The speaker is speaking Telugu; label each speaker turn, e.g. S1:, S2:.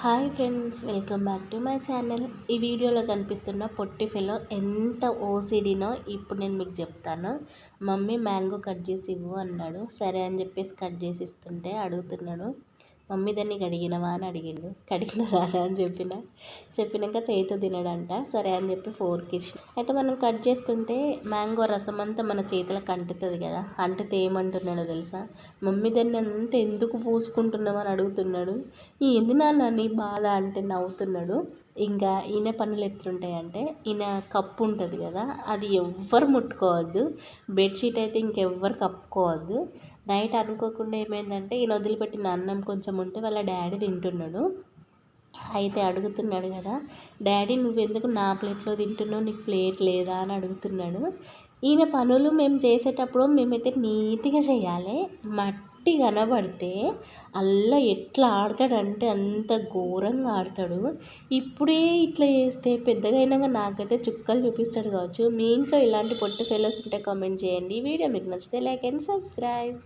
S1: Hi friends welcome back to my channel. ఈ వీడియోలో కనిపిస్తున్న పొట్టి ఫెలో ఎంత ఓసిడినో ఇప్పుడు నేను మీకు చెప్తాను. మమ్మీ మ్యాంగో కట్ చేసి ఇవ్వు అన్నాడు. సరే అని చెప్పేసి కట్ చేసి ఇస్తుంటే అడుగుతున్నాడు. మమ్మీ దాన్ని కడిగినవా అని అడిగిండు. కడిగిన రాదా అని చెప్పిన. చెప్పినాక చేతితో తినడంట. సరే అని చెప్పి ఫోర్క్ ఇచ్చి అయితే మనం కట్ చేస్తుంటే మ్యాంగో రసం అంతా మన చేతులకు అంటుతుంది కదా. అంటితే ఏమంటున్నాడో తెలుసా? మమ్మీ దాన్ని అంత ఎందుకు పూసుకుంటున్నావు అని అడుగుతున్నాడు. ఏంది నాన్న నీ బాధ? అంటే నవ్వుతున్నాడు. ఇంకా ఈయన పనులు ఎట్లుంటాయంటే ఈయన కప్పు ఉంటుంది కదా అది ఎవ్వరు ముట్టుకోవద్దు. బెడ్షీట్ అయితే ఇంకెవ్వరు కప్పుకోవద్దు. నైట్ అనుకోకుండా ఏమైందంటే ఈయన వదిలిపెట్టిన అన్నం కొంచెం ఉంటే వాళ్ళ డాడీ తింటున్నాడు. అయితే అడుగుతున్నాడు కదా డాడీ నువ్వెందుకు నా ప్లేట్లో తింటున్నావు? నీకు ప్లేట్ లేదా? అని అడుగుతున్నాడు. ఈయన పనులు మేము చేసేటప్పుడు మేమైతే నీట్గా చేయాలి. మట్టి కనబడితే అల్లా ఎట్లా ఆడతాడంటే అంత ఘోరంగా ఆడతాడు. ఇప్పుడే ఇట్లా చేస్తే పెద్దగా అయినాక నాకైతే చుక్కలు చూపిస్తాడు కావచ్చు. మీ ఇంట్లో ఇలాంటి పొట్టి ఫెలోస్ ఉంటే కామెంట్ చేయండి. వీడియో మీకు నచ్చితే లైక్ అండ్ సబ్స్క్రైబ్.